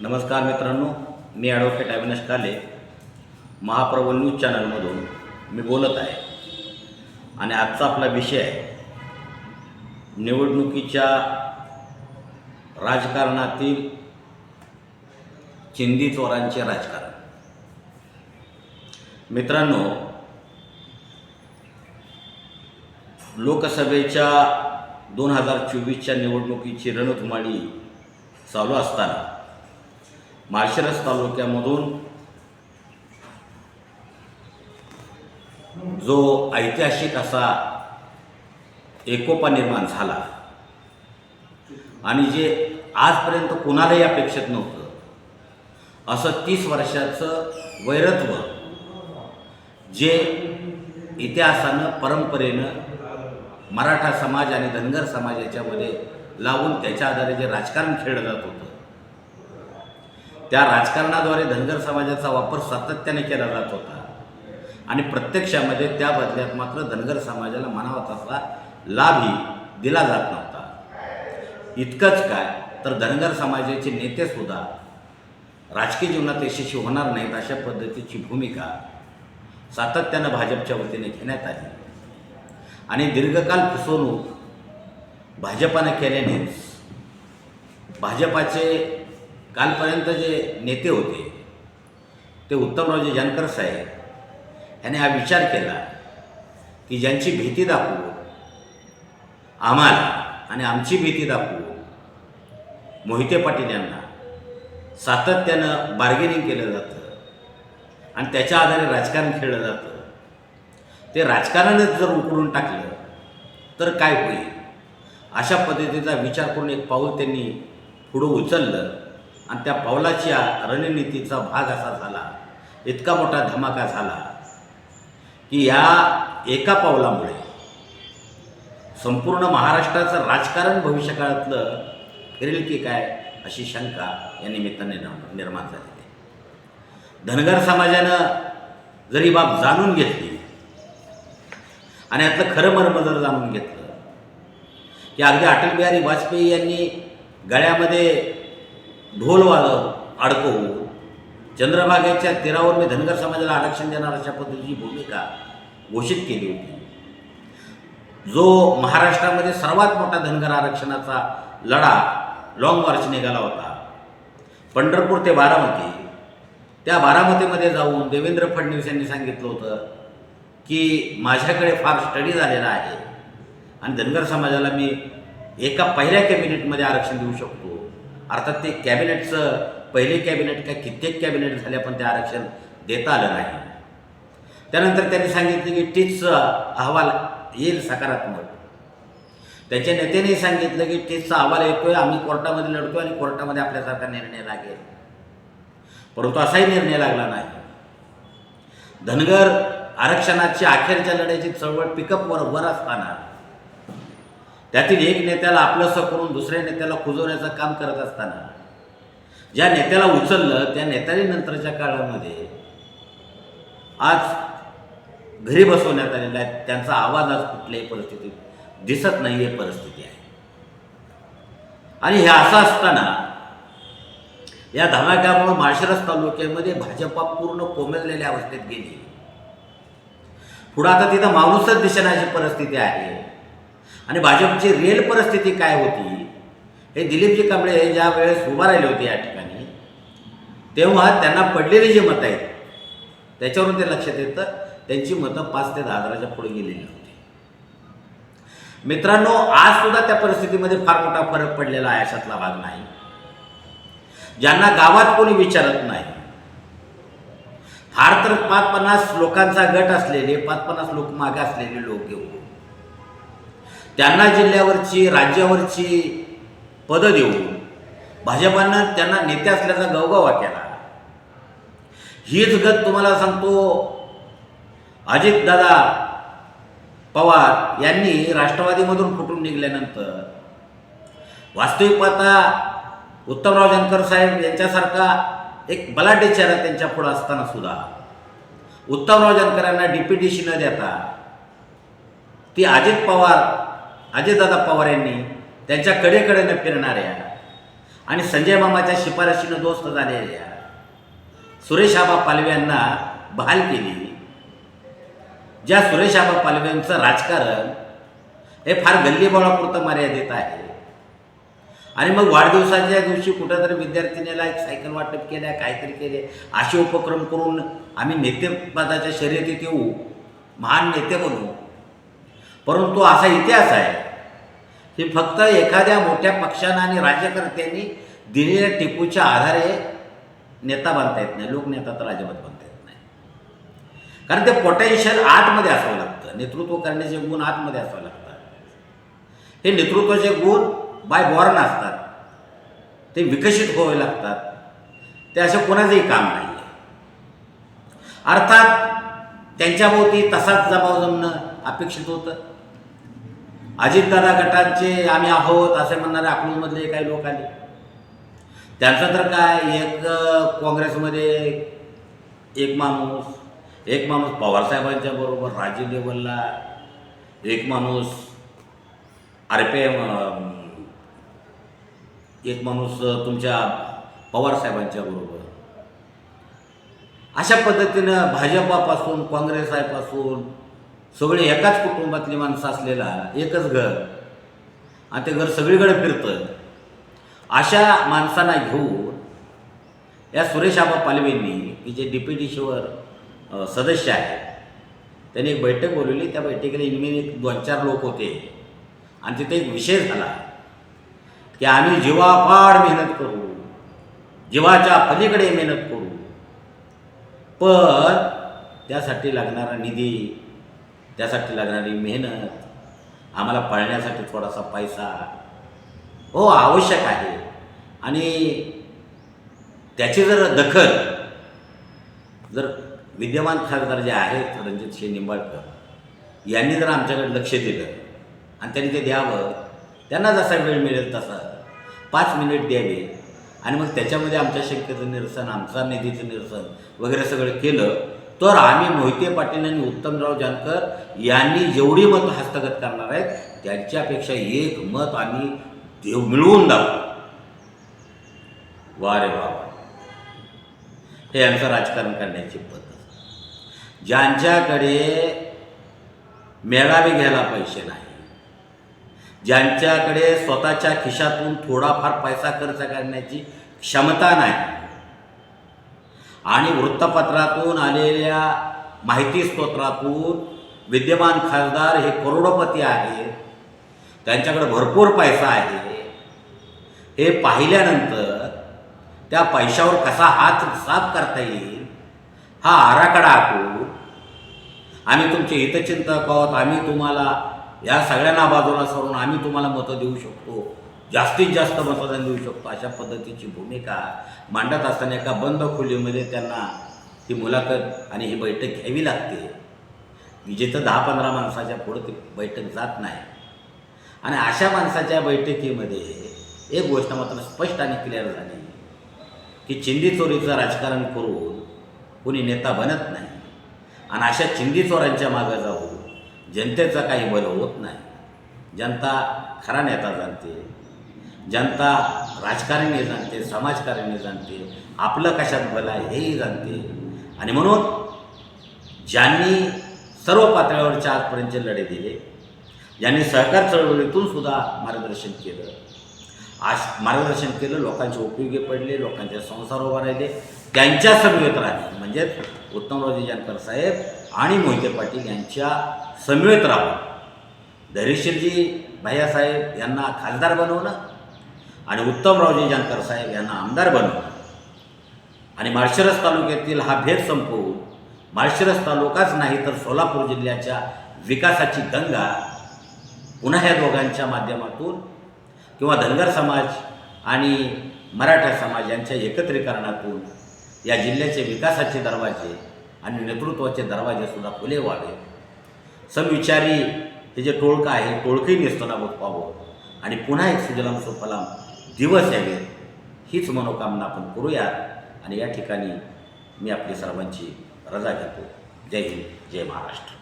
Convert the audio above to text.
नमस्कार मित्रांनो मी ॲडव्होकेट अविनाश काले. महाप्रभू न्यूज चॅनलमधून मी बोलत आहे. आणि आजचा आपला विषय आहे निवडणुकीच्या राजकारणातील चिंदी चोरांचे राजकारण. मित्रांनो लोकसभेच्या दोन हजार चोवीसच्या निवडणुकीची रणधुमाळी चालू असताना माळशिरस तालुक्यामधून जो ऐतिहासिक असा एकोपा निर्माण झाला आणि जे आजपर्यंत कुणालाही अपेक्षित नव्हतं असं तीस वर्षाचं वैरत्व जे इतिहासानं परंपरेनं मराठा समाज आणि धनगर समाज याच्यामध्ये लावून त्याच्या आधारे जे राजकारण खेळलं जात होतं त्या राजकारणाद्वारे धनगर समाजाचा वापर सातत्याने केला जात होता. आणि प्रत्यक्षामध्ये त्या बदल्यात मात्र धनगर समाजाला म्हणावा तसा लाभही दिला जात नव्हता. इतकंच काय तर धनगर समाजाचे नेतेसुद्धा राजकीय जीवनात यशस्वी होणार नाहीत अशा पद्धतीची भूमिका सातत्यानं भाजपच्या वतीने घेण्यात आली. आणि दीर्घकाल फसवणूक भाजपानं केल्यानेच भाजपाचे कालपर्यंत जे नेते होते ते उत्तमरावजी जानकर साहेब यांनी हा विचार केला की ज्यांची भीती दाखवू आम्हाला आणि आमची भीती दाखवू मोहिते पाटील यांना सातत्यानं बार्गेनिंग केलं जातं आणि त्याच्या आधारे राजकारण खेळलं जातं. ते राजकारणच जर उकडून टाकलं तर काय होईल? अशा पद्धतीचा विचार करून एक पाऊल त्यांनी पुढं उचललं. आणि त्या पावलाच्या रणनीतीचा भाग असा झाला. इतका मोठा धमाका झाला की ह्या एका पावलामुळे संपूर्ण महाराष्ट्राचं राजकारण भविष्यकाळातलं फिरेल की काय अशी शंका या निमित्ताने निर्माण निर्माण झालेली आहे. धनगर समाजानं जरी बाब जाणून घेतली आणि यातलं खरं मर्म जर जाणून घेतलं की अगदी अटल बिहारी वाजपेयी यांनी गळ्यामध्ये ढोलवालं अडकवून चंद्रभागेच्या तीरावर मी धनगर समाजाला आरक्षण देणार अशा पद्धतीची भूमिका घोषित केली होती. जो महाराष्ट्रामध्ये सर्वात मोठा धनगर आरक्षणाचा लढा लाँग मार्च निघाला होता. पंढरपूर ते बारामती. त्या बारामतीमध्ये जाऊन देवेंद्र फडणवीस यांनी सांगितलं होतं की माझ्याकडे फार स्टडी झालेला आहे आणि धनगर समाजाला मी एका पहिल्या कॅबिनेटमध्ये आरक्षण देऊ शकतो. अर्थात ते कॅबिनेटचं पहिले कॅबिनेट काय कित्येक कॅबिनेट झाले पण ते आरक्षण देता आलं नाही. त्यानंतर त्यांनी सांगितलं की टिचचा अहवाल येईल सकारात्मक. त्याच्या नेत्यानेही सांगितलं की टीचचा अहवाल येतोय आम्ही कोर्टामध्ये लढतो आणि कोर्टामध्ये आपल्यासारखा निर्णय लागेल. परंतु असाही निर्णय लागला नाही. धनगर आरक्षणाची अखेरच्या लढ्याची चळवळ पिकअपवर वर असताना त्यातील एक नेत्याला आपलंसं करून दुसऱ्या नेत्याला खुजवण्याचं काम करत असताना ज्या नेत्याला उचललं त्या नेत्याने नंतरच्या काळामध्ये आज घरी बसवण्यात आलेला आहे. त्यांचा आवाज आज कुठल्याही परिस्थितीत दिसत नाही ही परिस्थिती आहे. आणि हे असं असताना या धमाक्यामुळे माळशिरस तालुक्यामध्ये भाजपा पूर्ण कोमेजलेल्या अवस्थेत गेली. पुढं आता तिथं माणूसच दिसण्याची परिस्थिती आहे. आणि भाजपची रिअल परिस्थिती काय होती? हे दिलीपजी कांबळे हे ज्या वेळेस उभा राहिले होते या ठिकाणी तेव्हा त्यांना पडलेली जी मतं आहेत त्याच्यावरून ते लक्षात येतं त्यांची मतं पाच ते दहा हजाराच्या पुढे गेलेली होती. मित्रांनो आज सुद्धा त्या परिस्थितीमध्ये फार मोठा फरक पडलेला आहे अशातला भाग नाही. ज्यांना गावात कोणी विचारत नाही फार तर पाच पन्नास लोकांचा गट असलेले पाच पन्नास लोक मागे असलेले लोक घेऊन त्यांना जिल्ह्यावरची राज्यावरची पदं देऊन भाजपानं त्यांना नेते असल्याचा गवगवा केला. हीच गत तुम्हाला सांगतो अजितदादा पवार यांनी राष्ट्रवादीमधून फुटून निघाल्यानंतर वास्तविक पाहता उत्तमराव जानकर साहेब यांच्यासारखा एक बलाढ्य चेहरा त्यांच्या पुढं असताना सुद्धा उत्तमराव जानकरांना डीपीटीशी न देता ती अजित पवार अजयदादा पवार यांनी त्यांच्या कडेकडेनं फिरणाऱ्या आणि संजय मामाच्या शिफारशीनं दोस्त झालेल्या सुरेश आबा पालवे यांना बहाल केली. ज्या सुरेश आबा पालव्यांचं राजकारण हे फार गल्लीबोळापुरतं मर्यादित आहे. आणि मग वाढदिवसाच्या दिवशी कुठंतरी विद्यार्थिनीला एक सायकल वाटप केल्या काहीतरी केले. असे उपक्रम करून आम्ही नेतेपदाच्या शर्यतीत येऊ महान नेते बनू. परंतु असा इतिहास आहे की फक्त एखाद्या मोठ्या पक्षानं आणि राज्यकर्त्यांनी दिलेल्या टिपूच्या आधारे नेता बनता येत नाही लोकनेता तर अजिबात बनता येत नाही. कारण ते पोटेन्शियल आतमध्ये असावं लागतं. नेतृत्व करण्याचे गुण आतमध्ये असावं लागतात. हे नेतृत्वाचे गुण बाय बॉर्न असतात. ते विकसित व्हावे लागतात. ते असं कोणाचंही काम नाही आहे अर्थात त्यांच्याभोवती तसाच जमाव जमणं अपेक्षित होतं. अजितदादा गटांचे आम्ही आहोत असे म्हणणारे अकलूजमधले काही लोक आले. त्यांचं तर काय एक काँग्रेसमध्ये एक माणूस एक माणूस पवारसाहेबांच्या बरोबर राजीव लेवलला एक माणूस आर पी एक माणूस तुमच्या पवारसाहेबांच्या बरोबर. अशा पद्धतीनं भाजपापासून काँग्रेसापासून सगळे एकाच कुटुंबातली माणसं असलेला एकच घर. आणि ते घर सगळीकडे फिरतं अशा माणसांना घेऊन या सुरेश आबा पालवेंनी की जे डी पी टी सीवर सदस्य आहेत त्यांनी एक बैठक बोलवली. त्या बैठकीला इनमेन एक दोन चार लोक होते. आणि तिथे एक विषय झाला की आम्ही जीवापाड मेहनत करू. जीवाच्या पलीकडे मेहनत करू. पण त्यासाठी लागणारा निधी त्यासाठी लागणारी मेहनत आम्हाला पाळण्यासाठी थोडासा पैसा हो आवश्यक आहे. आणि त्याची जर दखल जर विद्यमान खासदार जे आहेत रणजित सिंह निंबाळकर यांनी जर आमच्याकडे लक्ष दिलं आणि त्यांनी ते द्यावं त्यांना जसा वेळ मिळेल तसा. पाच मिनिट द्यावे. आणि मग त्याच्यामध्ये आमच्या शक्यतेचं निरसन आमचा निधीचं निरसन वगैरे सगळं केलं तर आम्ही मोहिते पाटील आणि उत्तमराव जानकर यांनी जेवढी मतं हस्तगत करणार आहेत त्यांच्यापेक्षा एक मत आम्ही देव मिळवून दाखवू. वा रे वा हे आमचं राजकारण करण्याची पद्धत. ज्यांच्याकडे मेळावे घ्यायला पैसे नाही ज्यांच्याकडे स्वतःच्या खिशातून थोडाफार पैसा खर्च करण्याची क्षमता नाही आणि वृत्तपत्रातून आलेल्या माहिती स्तोत्रातून विद्यमान खासदार हे करोडपती आहेत. त्यांच्याकडे भरपूर पैसा आहे. हे पाहिल्यानंतर त्या पैशावर कसा हात साफ करता येईल हा आराखडा आखू आम्ही तुमचे हितचिंतक आहोत. आम्ही तुम्हाला या सगळ्यांना बाजूला सोडून आम्ही तुम्हाला मतं देऊ शकतो. जास्तीत जास्त मतदान देऊ शकतो. अशा पद्धतीची भूमिका मांडत असताना एका बंद खोलीमध्ये त्यांना ही मुलाखत आणि ही बैठक घ्यावी लागते. जिथं दहा पंधरा माणसाच्या पुढं ती बैठक जात नाही. आणि अशा माणसाच्या बैठकीमध्ये एक गोष्ट मात्र स्पष्ट आणि क्लिअर झाली. की चिंदी चोरीचं राजकारण करून कोणी नेता बनत नाही. आणि अशा चिंदी चोरांच्या मागं जाऊन जनतेचा काही बल होत नाही. जनता खरा नेता जाणते. जनता राजकारणी जाणते समाजकारणी जाणते आपलं कशात भलं आहे हेही जाणते. आणि म्हणून ज्यांनी सर्व पातळीवरच्या आजपर्यंतचे लढे दिले ज्यांनी सहकार चळवळीतून सुद्धा मार्गदर्शन केलं. आज मार्गदर्शन केलं लोकांचे उपयोगी पडले लोकांचे संसार उभा राहिले त्यांच्या समवेत राहिले. म्हणजेच उत्तमरावजी जानकर साहेब आणि मोहिते पाटील यांच्या समवेत राहून. धैर्यशीलजी भैयासाहेब यांना खासदार बनवणं आणि उत्तमरावजी जानकर साहेब यांना आमदार बनवलं. आणि माळशिरस तालुक्यातील हा भेद संपवून माळशिरस तालुकाच नाही तर सोलापूर जिल्ह्याच्या विकासाची गंगा पुन्हा ह्या दोघांच्या माध्यमातून किंवा धनगर समाज आणि मराठा समाज यांच्या एकत्रीकरणातून या जिल्ह्याचे विकासाचे दरवाजे आणि नेतृत्वाचे दरवाजेसुद्धा खुले व्हावे. समविचारी हे जे टोळकं आहे टोळकंही नेस्तनाबूत व्हावं आणि पुन्हा एक सुजलाम सुफलाम दिवस यावे हीच मनोकामना आपण करूयात आणि या ठिकाणी मी आपली सर्वांची रजा घेतो. जय हिंद जय महाराष्ट्र.